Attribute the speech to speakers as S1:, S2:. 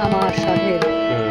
S1: আমার সাধের